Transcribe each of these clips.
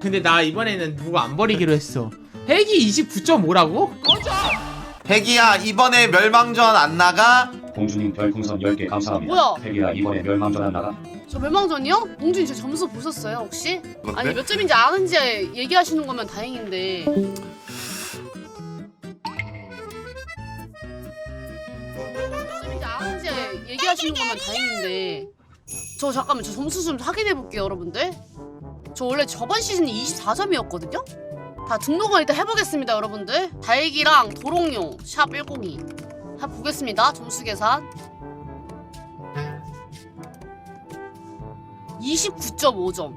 근데 나 이번에는 누구 안 버리기로 했어 핵이 29.5라고? 백이야 이번에 멸망전 안 나가? 공주님 별풍선 10개 감사합니다. 뭐야? 혜기야 이번에 멸망전 안 나가? 저 멸망전이요? 봉준이 저 점수 보셨어요 혹시? 뭔데? 아니 몇 점인지 아는지 얘기하시는 거면 다행인데 몇 점인지 아는지 얘기하시는 거면 다행인데 저 잠깐만 저 점수 좀 확인해 볼게요 여러분들 저 원래 저번 시즌이 24점이었거든요? 다 등록을 일단 해보겠습니다 여러분들. 달기랑 도롱뇽 샵102 다 보겠습니다 점수 계산. 29.5점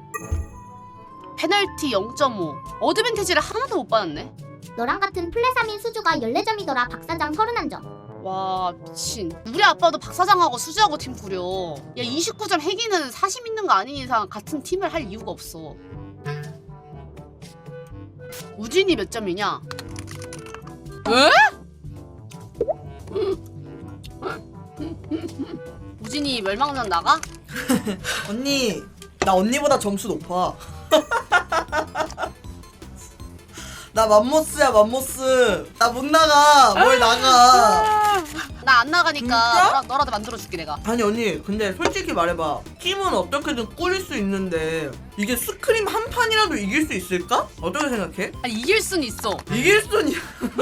페널티 0.5 어드밴티지를 하나도 못 받았네. 너랑 같은 플레사민 수주가 14점이더라 박사장 31점 와 미친. 우리 아빠도 박사장하고 수지하고 팀 꾸려. 야 29점 핵이는 사심 있는 거 아닌 이상 같은 팀을 할 이유가 없어. 우진이 몇 점이냐? 에? 우진이 멸망전 나가? 언니 나 언니보다 점수 높아. 나 맘모스야 맘모스. 나 못 나가. 뭘 나가 나안 나가니까 진짜? 너라, 너라도 만들어줄게 내가 아니 언니 근데 솔직히 말해봐 팀은 어떻게든 꾸릴 수 있는데 이게 스크림 한 판이라도 이길 수 있을까? 어떻게 생각해? 아니 이길 순 있어 이길 순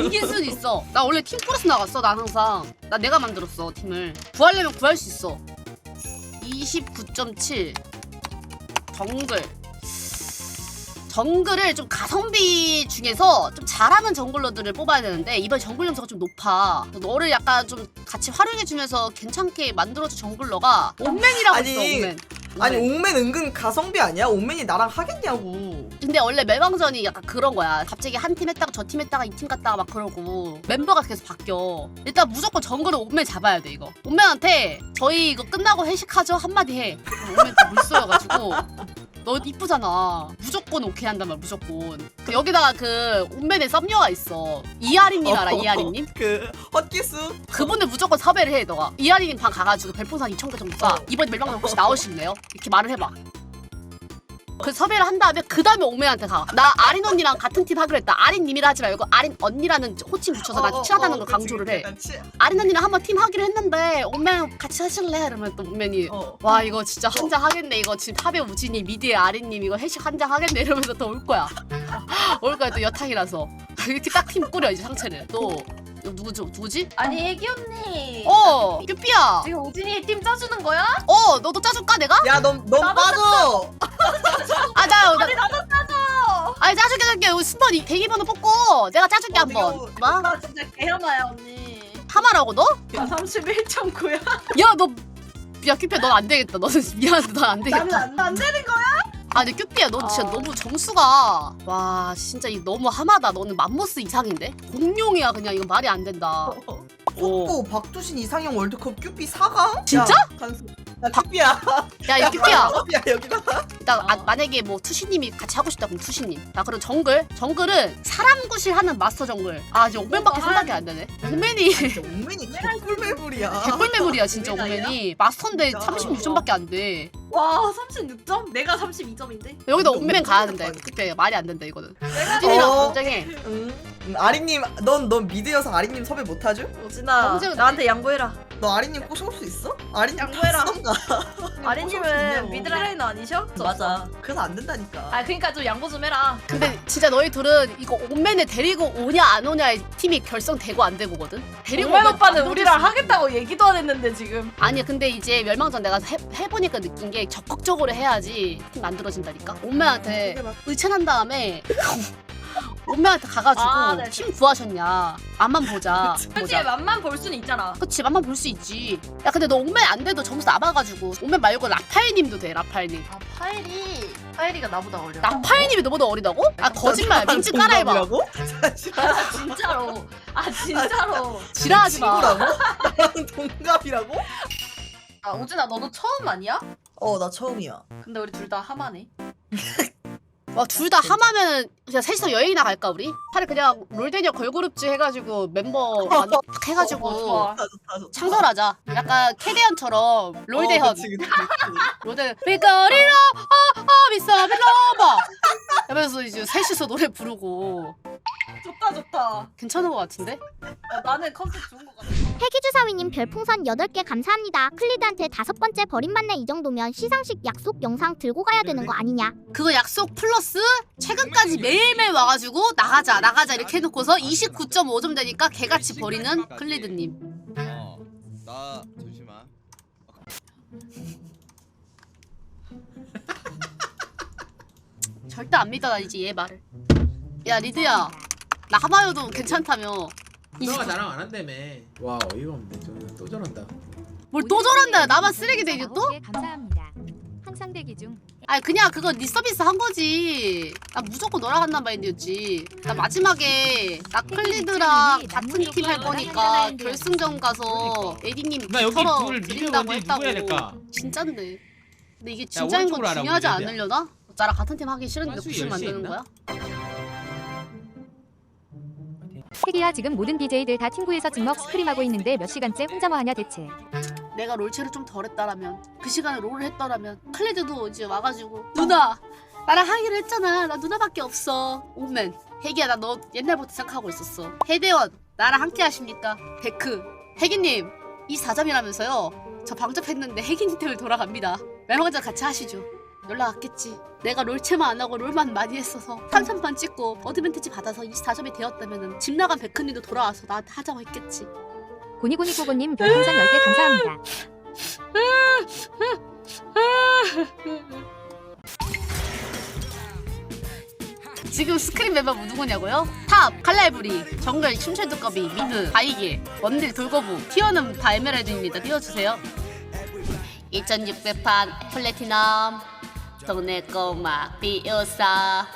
이길 순 있어. 나 원래 팀 꾸려서 나갔어. 난 항상. 나 내가 만들었어 팀을. 구하려면 구할 수 있어. 29.7 정글. 정글을 좀 가성비 중에서 좀 잘하는 정글러들을 뽑아야 되는데 이번 정글 점수가 좀 높아. 너를 약간 좀 같이 활용해주면서 괜찮게 만들어준 정글러가 옴맨이라고 아니, 있어. 옴맨. 아니 옴맨. 옥맨 은근 가성비 아니야? 옥맨이 나랑 하겠냐고 근데 원래 멜방전이 약간 그런 거야. 갑자기 한 팀 했다가 저 팀 했다가 이 팀 갔다가 막 그러고 멤버가 계속 바뀌어. 일단 무조건 정글은 옴맨 잡아야 돼 이거. 옴맨한테 저희 이거 끝나고 회식하죠 한마디 해. 그럼 옴맨 또물 써여가지고 너 이쁘잖아. 무조건 오케이 한단 말 무조건. 그 여기다가 그 옴맨의 썸녀가 있어. 이하린님 알아 이하린님? 그 헛기수 그분들 무조건 섭외를 해 너가. 이하린님 방 가가지고 별풍선 2천 개 정도 쏴. 이번 멜방전 혹시 나오실래요? 이렇게 말을 해봐. 그 섭외를 한 다음에 그 다음에 옥매한테 가. 나 아린 언니랑 같은 팀 하기로 했다. 아린 님이라 하지 말고 아린 언니라는 호칭 붙여서 어, 나 친하다는 걸 강조를 해. 아린 언니랑 한번 팀 하기로 했는데 옥매 같이 하실래? 이러면 또 옥매니 어. 와 이거 진짜 한 장 하겠네 이거 지금 탑에 우진이 미디에 아린님 이거 회식 한 장 하겠네 이러면서 또 올 거야. 올 거야 또 여탕이라서 이렇게 딱 팀 꾸려 이제 상체를 또 누구지 누구지? 아니 애기 언니 어 규피야. 지금 우진이 팀 짜주는 거야? 어 너도 짜줄까 내가? 야넌넌 빠져 아나 아니 나도 짜줘 아니 짜줄게 짜줄게 우리 스폰 이 대기번호 뽑고 내가 짜줄게 어, 한번 뭐? 나 진짜 개연아야 언니 하마라고 너? 나 31.9야 야 너야 큐피야 넌 안 되겠다 너는 미안한데 넌안 나는 되겠다 안, 안 되는 거야? 아 근데 큐피야 너 진짜 어. 너무 점수가. 와 진짜 이 너무 하마다. 너는 맘모스 이상인데? 공룡이야 그냥. 이거 말이 안 된다. 속고 박두신 이상형 월드컵 큐피 4강? 진짜? 야, 간수. 나 큐피야. 야이 큐피야. 큐피야 여기다. 나 아, 어. 만약에 뭐 투시님이 같이 하고 싶다 그럼 투시님. 나 그럼 정글? 정글은 사람 구실하는 마스터 정글. 아 이제 옥맨밖에 어, 생각이 안 되네. 옥맨이. 진짜 옥맨이 개꿀매불이야. 개꿀 매물이야 진짜? 옥맨이 마스터인데 진짜. 36점밖에 안돼 와 36점? 내가 32점인데 여기다 근데 옥맨 가야 된다 갈 그때 말이 안 된다 이거는 내가 우진이랑 어. 경쟁해 응. 응, 아리님 넌 넌 미드여서 아리님 섭외 못하죠? 우진아 경쟁은 나한테 양보해라 너 아리님 꼬셔올 수 있어? 아리님 양보해라. 다 아린님은 미드라이너 아니셔? 맞아. 그래서 안 된다니까. 아 그니까 좀 양보 좀 해라. 근데 진짜 너희 둘은 이거 옥맨을 데리고 오냐 안 오냐의 팀이 결성되고 안 되고거든? 데리고 오면 오빠는 안 우리랑. 하겠다고 얘기도 안 했는데 지금. 아니 근데 이제 멸망전 내가 해, 해보니까 느낀 게 적극적으로 해야지 팀 만들어진다니까? 옥맨한테 의천한 다음에 옥맨한테 가가지고 아, 네. 팀 구하셨냐 맛만 보자 솔직히 보자 맛만 볼 수는 있잖아 그치 맛만 볼 수 있지 야 근데 너 옥맨 안 돼도 점수 남아가지고 옥맨 말고 라파엘님도 돼 라파엘님 아 파일이 파일이가 나보다 어려 라파엘님이 너보다 어리다고? 아 거짓말 민증 깔아해봐 동갑이라고? 사실 아 진짜로 아 진짜로 지랄하지 마 친구라고? 나랑 동갑이라고? 아 우진아 너도 처음 아니야? 어 나 처음이야 근데 우리 둘 다 하마네 와 둘 다 하마면은 그냥 셋이서 여행이나 갈까 우리? 차라리 그냥 롤데니어 걸그룹즈 해가지고 멤버 많이 탁 해가지고 어, 좋다 좋다 창설하자. 약간 캐대현처럼 롤대현 어, 그치, 그치, 그치. 롤대 비거리로 어어 미서 미러버! 하면서 이제 셋이서 노래 부르고 좋다 좋다. 괜찮은 것 같은데? 어, 나는 컨셉 좋은 것 같아. 해기주사위님 별풍선 8개 감사합니다. 클리드한테 다섯 번째 버림받네 이 정도면 시상식 약속 영상 들고 가야 되는 거 아니냐? 그거 약속 플러스 최근까지 매일매일 와가지고 나가자 나가자 이렇게 해놓고서 29.5점 되니까 개같이 버리는 클리드님 어, 나 잠시만. 절대 안 믿어다니지 얘 말을 야 리드야 나 하마여도 괜찮다며 너가 나랑 안 한다며 와 어이가 없네 저는 또 저런다 뭘 또 저런다 나만 쓰레기 되냐 또? 감사합니다. 항상 대기 중. 아니 그냥 그거 네 서비스 한 거지 나 무조건 너랑 한단 마인드였지 나 마지막에 나 클리드랑 같은 팀 할 거니까 결승전 가서 에디님 나 여기 털어 둘 미드 드린다고 누구 해야? 했다고 진짠데 근데 이게 진짜인 건 오른쪽으로 중요하지. 않으려나? 나랑 같은 팀 하기 싫은데 열쇠 만드는 있나? 거야? 태기야 지금 모든 BJ들 다 팀구에서 찍먹 스크림하고 있는데 몇 시간째 혼자 뭐 하냐 대체. 내가 롤체를 좀 덜 했다라면 그 시간에 롤을 했더라면 클레드도 이제 와가지고. 누나! 나랑 하기로 했잖아. 나 누나밖에 없어. 오맨. 혜기야 나 너 옛날부터 생각하고 있었어. 해대원 나랑 함께 하십니까? 데크. 혜기님 이 4점이라면서요? 저 방접했는데 혜기님 때문에 돌아갑니다. 멜망전 같이 하시죠 연락 왔겠지 내가 롤체만 안 하고 롤만 많이 했어서 탄산판 찍고 어드밴티지 받아서 24점이 되었다면 집 나간 베크님도 돌아와서 나한테 하자고 했겠지 고니고니고고님 별풍선 10개 감사합니다. 지금 스크린 멤버 누구냐고요? 탑, 칼날부리, 정글, 춤철두꺼비, 미드, 바이게, 원딜, 돌거부, 티어는 다 에메랄드입니다. 띄워주세요. 2600판 플래티넘 동네 꼬마 비오사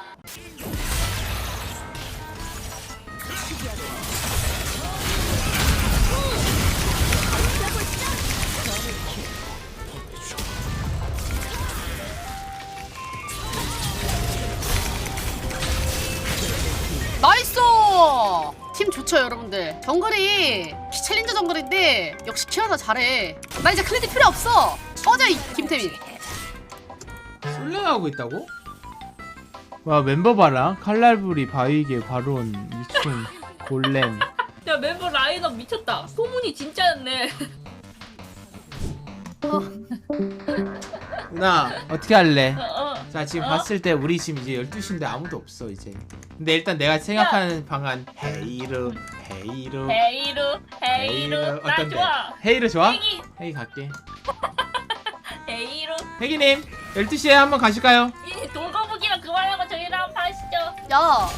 나이스! 팀 좋죠 여러분들? 정글이 챌린저 정글인데 역시 키아나 잘해. 나 이제 클리드 필요 없어. 꺼져 이 김태민 솔랭하고 있다고? 와 멤버 봐라 칼날부리 바위개 바론 유충 골렘 야 멤버 라인업 미쳤다. 소문이 진짜였네. 누나 어떻게 할래? 어, 어. 자 지금 어? 봤을 때 우리 지금 이제 12시인데 아무도 없어 이제 근데 일단 내가 생각하는 방안 헤이르 헤이르 헤이루 헤이루 나 어떤데? 좋아. 헤이르 좋아? 헤기 헤이 갈게 헤이루 혜기님 12시에 한번 가실까요? 이 동거북이랑 그만하고 저희랑 한번 하시죠. 야,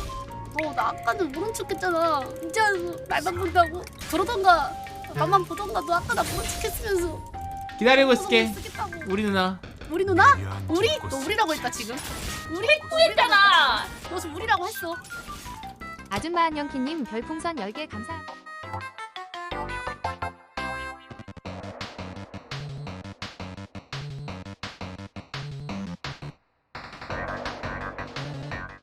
너 나 아까는 모른 척했잖아. 이제 말만 본다고. 그러던가 나만 보던가. 너 아까 나 모른 척했으면서. 기다리고 있을게 쓰겠다고. 우리 누나 우리 누나? 우리? 너 우리라고 했다 지금. 우리? 했잖아. 너 지금 우리라고 했어. 아줌마 안녕키님 별풍선 10개 감사합니다.